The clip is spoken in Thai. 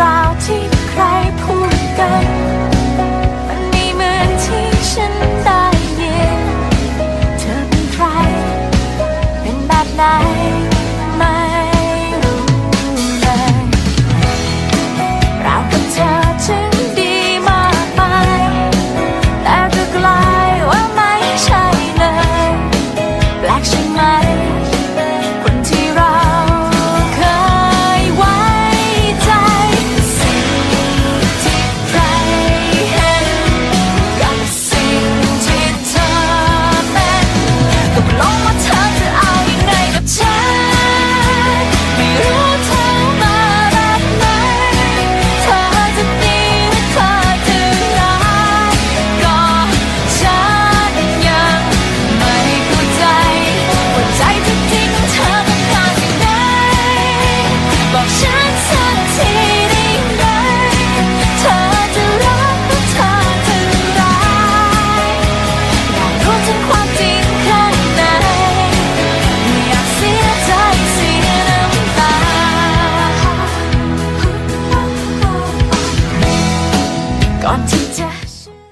ราวที่ใครพูดกัน not to